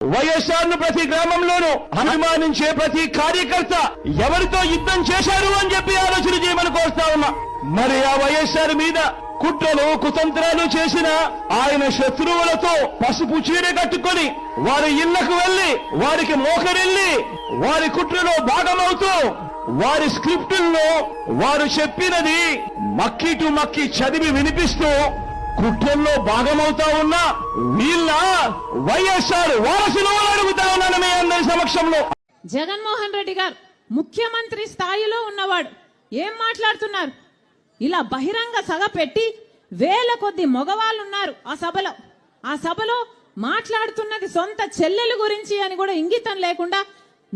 వైఎస్ఆర్ను ప్రతి గ్రామంలోనూ అనుమానించే ప్రతి కార్యకర్త ఎవరితో యుద్ధం చేశారు అని చెప్పి ఆలోచన చేయమని కోరుతా ఉన్నా. మరి ఆ వైఎస్ఆర్ మీద కుట్రలు కుతంత్రాలు చేసిన ఆయన శత్రువులతో పసుపు చీర కట్టుకొని వారి ఇళ్ళకు వెళ్ళి వారికి మోకరిల్లి వారి కుట్రలో భాగమవుతూ వారి స్క్రిప్టుల్లో వారు చెప్పినది మక్కి టు మక్కి చదివి వినిపిస్తూ కుట్రల్లో భాగమవుతా ఉన్నా వీళ్ళ వైఎస్ఆర్ వారసులు అడుగుతా ఉన్నాను మీ అందరి సమక్షంలో. జగన్మోహన్ రెడ్డి గారు ముఖ్యమంత్రి స్థాయిలో ఉన్నవాడు. ఏం మాట్లాడుతున్నారు? ఇలా బహిరంగ సభ పెట్టి వేల కొద్ది మగవాళ్ళు ఉన్నారు ఆ సభలో. ఆ సభలో మాట్లాడుతున్నది సొంత చెల్లెలు గురించి అని కూడా ఇంగితం లేకుండా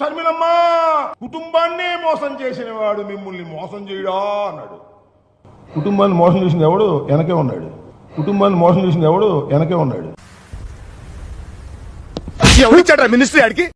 షర్మిలమ్మా కుటుంబాన్నే మోసం చేసిన వాడు మిమ్మల్ని మోసం చేయడా అన్నాడు. కుటుంబాన్ని మోసం చేసింది ఎవడు? వెనకే ఉన్నాడు. కుటుంబాన్ని మోసం చేసింది ఎవడు? వెనకే ఉన్నాడు. ఎవరిచ్చాడ్రా మినిస్ట్రీ ఆడికి?